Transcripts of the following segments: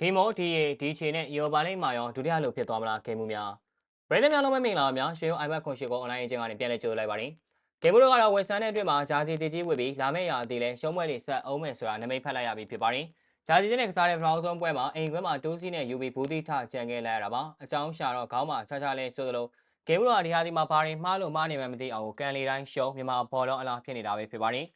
ဒီမိုဒီရေဒီချေနဲ့ယောပါလိမ့်မာရောဒုတိယလိုဖြစ်သွားမလားဂိမ်းမှုများပရိသတ်များလုံးမမင်္ဂလာပါများရှေး iPad ခွန်ရှိကို online အကျဉ်းကနေပြန်လည်ကြိုလိုက်ပါတယ်ဂိမ်းမှုတို့ကတော့ဝက်ဆန်တဲ့အတွက်မှာဂျာဂျီတီကြီးဝစ်ပြီးလာမယ့်ရာအသေးလဲရှုံးပွဲတွေဆက်အောင်မယ်ဆိုတာနမိတ်ဖတ်လိုက်ရပြီဖြစ်ပါတယ်ဂျာဂျီတဲ့ကစားတဲ့ဖလောက်ဆုံးပွဲမှာအိမ်ခွဲမှာတိုးစီနဲ့ UB ဘူးတိထကြံခဲ့လိုက်ရတာပါအကြောင်းရှာတော့ခေါင်းမှာချာချာလဲဆိုသလိုဂိမ်းမှုတို့ကဒီဟာဒီမှာဘာတွေမှားလို့မှားနေမှမသိအောင်ကန်လီတိုင်းရှုံးမြန်မာဘောလုံးအလားဖြစ်နေတာပဲဖြစ်ပါတယ်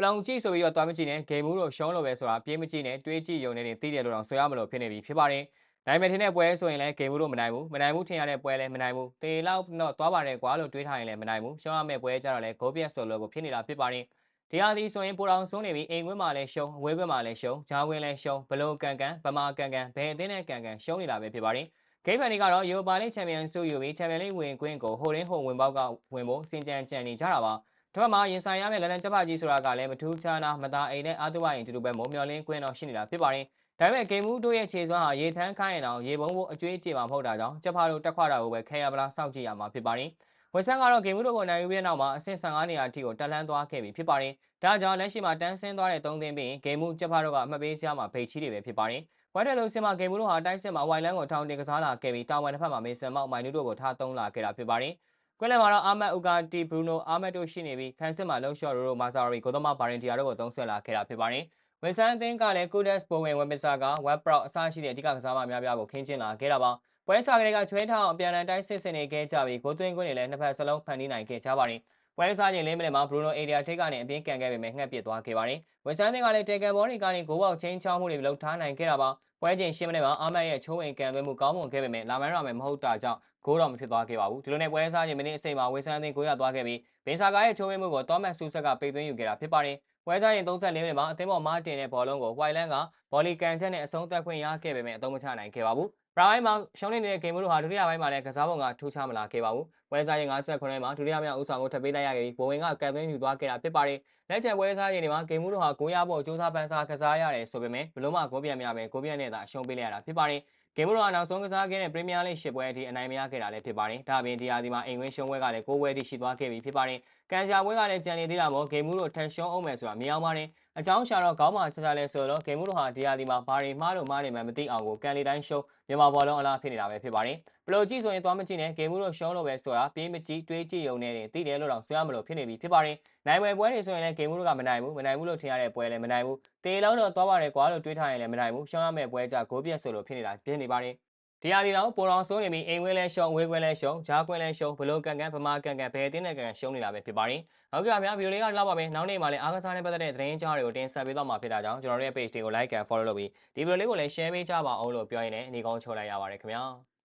ပလောင်ကြည့်ဆိုပြီးတော့တွားမကြည့်နဲ့ဂိမ်းမှုတို့ရှုံးလို့ပဲဆိုတာပြေးမကြည့်နဲ့တွေးကြည့်ရုံနဲ့တင်သိတယ်လို့တော့ဆိုရမလို့ဖြစ်နေပြီဖြစ်ပါတယ်နိုင်မယ်ထင်တဲ့ပွဲဆိုရင်လည်းဂိမ်းမှုတို့မနိုင်ဘူးမနိုင်ဘူးထင်ရတဲ့ပွဲလည်းမနိုင်ဘူးတေလောက်တော့သွားပါတယ်ကွာလို့တွေးထားရင်လည်းမနိုင်ဘူးရှုံးရမယ့်ပွဲကြတော့လည်းဂိုးပြက်ဆိုလို့ကိုဖြစ်နေတာဖြစ်ပါတယ်ဒီဟာဒီဆိုရင်ပူတော်ဆုံးနေပြီအိမ်ခွင်းမှာလည်းရှုံးအဝေးခွင်းမှာလည်းရှုံးဂျားခွင်းလည်းရှုံးဘလုံးကန်ကန်ဗမာကန်ကန်ဘယ်အသင်းနဲ့ကန်ကန်ရှုံးနေတာပဲဖြစ်ပါတယ်ဂိမ်းဖန်တွေကတော့ယူပါလိချန်ပီယံဆုယူပြီးချန်ပီယံလိဝင်ခွင်းကိုဟိုရင်းဟိုဝင်ပေါက်ကဝင်ဖို့စင်ကြံကြံနေကြတာပါ ဒီဘက်မှာရင်ဆိုင်ရမယ့်လန်ဒန်ချက်ပကြီးဆိုတာကလည်းမထူးခြားနာမသားအိမ်နဲ့အာတုဝရင်တူတူပဲမုံမျောလင်းကွင်းတော့ရှိနေတာဖြစ်ပါတယ်ဒါပေမဲ့ဂိမ်းမူးတို့ရဲ့ခြေစွမ်းဟာရေထမ်းခိုင်းရင်တော့ရေပုံးဖို့အကျွေးကြေမှာမဟုတ်တာကြောင့်ချက်ဖားတို့တက်ခွာတာကိုပဲခဲရပလားစောင့်ကြည့်ရမှာဖြစ်ပါတယ်ဝက်ဆန်ကတော့ဂိမ်းမူးတို့ကိုနိုင်ယူပြီးတဲ့နောက်မှာအဆင့်15နေရာအထိကိုတက်လှမ်းသွားခဲ့ပြီဖြစ်ပါတယ်ဒါကြောင့်လက်ရှိမှာတန်းဆင်းသွားတဲ့၃သင်းပြီးဂိမ်းမူးချက်ဖားတို့ကအမှတ်ပေးစရာမှာဖိတ်ချီးတွေပဲဖြစ်ပါတယ်ဝက်တယ်လို့စင်မှာဂိမ်းမူးတို့ဟာတိုက်စစ်မှာဝိုင်လန်ကိုထောင်တင်ကစားလာခဲ့ပြီးတာဝန်တစ်ဖက်မှာမေဆန်မောက်မိုင်နူတို့ကိုထားသုံးလာခဲ့တာဖြစ်ပါတယ် ကွင်းလယ်မှာတော့အာမတ်ဥကာတီဘရူနိုအာမတ်တို့ရှိနေပြီးခန်းစစ်မှာလုံရှော့ရိုရိုမာဆာရီကိုသမာဘာရင်တီယာတို့ကိုသုံးဆွဲလာခဲ့တာဖြစ်ပါတယ်။ဝင်ဆန်အသင်းကလည်း Kudas ပုံဝင်ဝက်မစ်ဆာက Web Pro အစရှိတဲ့အဓိကကစားမများပြားကိုခင်းကျင်းလာခဲ့တာပါ။ပွဲစားကလေးကချွဲထားအောင်အပြန်အလှန်တိုက်စစ်စစ်နေခဲ့ကြပြီးဂိုးသွင်းခွင့်တွေလည်းနှစ်ဖက်စလုံးဖန်တီးနိုင်ခဲ့ကြပါတယ်။ ပွဲစားချင်း၄မိနစ်မှာ Bruno Area ထိပ်ကနေအပြင်းကန်ခဲ့ပေမဲ့ငှက်ပစ်သွားခဲ့ပါတယ်။ဝင်ဆန်အသင်းကလည်းတေကန်ဘောတွေကနေဂိုးပေါက်ချင်းချောင်းမှုတွေလှုပ်ထားနိုင်ခဲ့တာပါ။ပွဲချင်းရှင်းမိနစ်မှာအာမတ်ရဲ့ချိုးဝင်ကန်သွင်းမှုကောင်းမွန်ခဲ့ပေမဲ့လာမန်ရာမယ်မဟုတ်တာကြောင့်ဂိုးတော့မဖြစ်သွားခဲ့ပါဘူးဒီလိုနဲ့ပွဲစားချင်းမိနစ်အစိမ်းမှာဝေဆန်အသင်းကိုရသွားခဲ့ပြီးဘင်ဆာကာရဲ့ချိုးဝင်မှုကိုတောမတ်ဆူဆက်ကပိတ်သွင်းယူခဲ့တာဖြစ်ပါတယ် ပွဲစားရင်34မိနစ်မှာအသင်းပေါ်မားတင်တဲ့ဘောလုံးကိုဝိုင်လန်ကဘောလီကန်ချက်နဲ့အဆုံးသတ်ခွင့်ရခဲ့ပေမဲ့အသုံးမချနိုင်ခဲ့ပါဘူးပရာပိုင်းမှာရှောင်းနေတဲ့ဂိမ်းမိုးတို့ဟာဒုတိယပိုင်းမှာလည်းကစားပုံကထူးခြားမလာခဲ့ပါဘူး။ပွဲစားရင်59မှာဒုတိယမြောက်ဦးဆောင်ကိုထပ်ပေးလိုက်ရခဲ့ပြီးဘိုဝင်ကကန်သွင်းယူသွားခဲ့တာဖြစ်ပါတယ်။လက်ချံပွဲစားရင်တွေမှာဂိမ်းမိုးတို့ဟာဂိုးရဖို့စူးစမ်းပန်းစားကစားရတယ်ဆိုပေမဲ့ဘလုံးမဂိုးပြန်များပဲဂိုးပြန်နဲ့သာရှုံးပေးလိုက်ရတာဖြစ်ပါတယ်။ဂိမ်းမိုးတို့ကနောက်ဆုံးကစားခဲ့တဲ့ပရီးမီးယားလိရှစ်ပွဲအထိအနိုင်မရခဲ့တာလည်းဖြစ်ပါတယ်။ဒါ့အပြင်ဒီယာဒီမှာအိမ်ဝင်းရှုံးပွဲကလည်း9ပွဲအထိရှိသွားခဲ့ပြီဖြစ်ပါတယ်။ ကန်ရှာပွဲကလည်းကြံနေသေးတာမို့ဂိမ်းမိုးတို့ထန်ရှုံးအောင်မယ်ဆိုတာမြင်အောင်ပါတယ်။အကြောင်းရှာတော့ခေါင်းမှာချာချာလဲဆိုတော့ဂိမ်းမိုးတို့ဟာဒီယာဒီမှာဘာတွေမှားလို့မှားနေမှမသိအောင်ကိုကန်လီတိုင်းရှုံးမြန်မာဘောလုံးအလားဖြစ်နေတာပဲဖြစ်ပါတယ်။ဘလို့ကြည့်ဆိုရင်သွားမကြည့်နဲ့ဂိမ်းမှုတော့ရှုံးလို့ပဲဆိုတာပြေးမကြည့်တွေးကြည့်ရုံနဲ့တင်သိတယ်လို့တော့ဆိုရမလို့ဖြစ်နေပြီဖြစ်ပါတယ်။နိုင်ပွဲပွဲတွေဆိုရင်လည်းဂိမ်းမှုတို့ကမနိုင်ဘူးမနိုင်ဘူးလို့ထင်ရတဲ့ပွဲလည်းမနိုင်ဘူး။တေလောက်တော့သွားပါတယ်ကွာလို့တွေးထားရင်လည်းမနိုင်ဘူး။ရှုံးရမယ့်ပွဲကြဂိုးပြက်ဆိုလို့ဖြစ်နေတာဖြစ်နေပါတယ်။ ဒီဟာဒီတော့ပေါ်တော်ဆိုးနေပြီးအိမ်ဝင်းလဲရှုံးဝေးခွင်းလဲရှုံးဂျားခွင်းလဲရှုံးဘလို့ကန်ကန်ဗမာကန်ကန်ဘယ်တင်းနဲ့ကန်ကန်ရှုံးနေတာပဲဖြစ်ပါတယ်။ဟုတ်ကဲ့ပါဗျာဗီဒီယိုလေးကလောက်ပါပဲနောက်နေ့မှလည်းအားကစားနဲ့ပတ်သက်တဲ့သတင်းကြားတွေကိုတင်ဆက်ပေးသွားမှာဖြစ်တာကြောင့်ကျွန်တော်တို့ရဲ့ page တွေကို like and follow လုပ်ပြီးဒီဗီဒီယိုလေးကိုလည်း share ပေးကြပါအောင်လို့ပြောရင်းနဲ့အနေကောင်းချိုးလိုက်ရပါတယ်ခင်ဗျာ။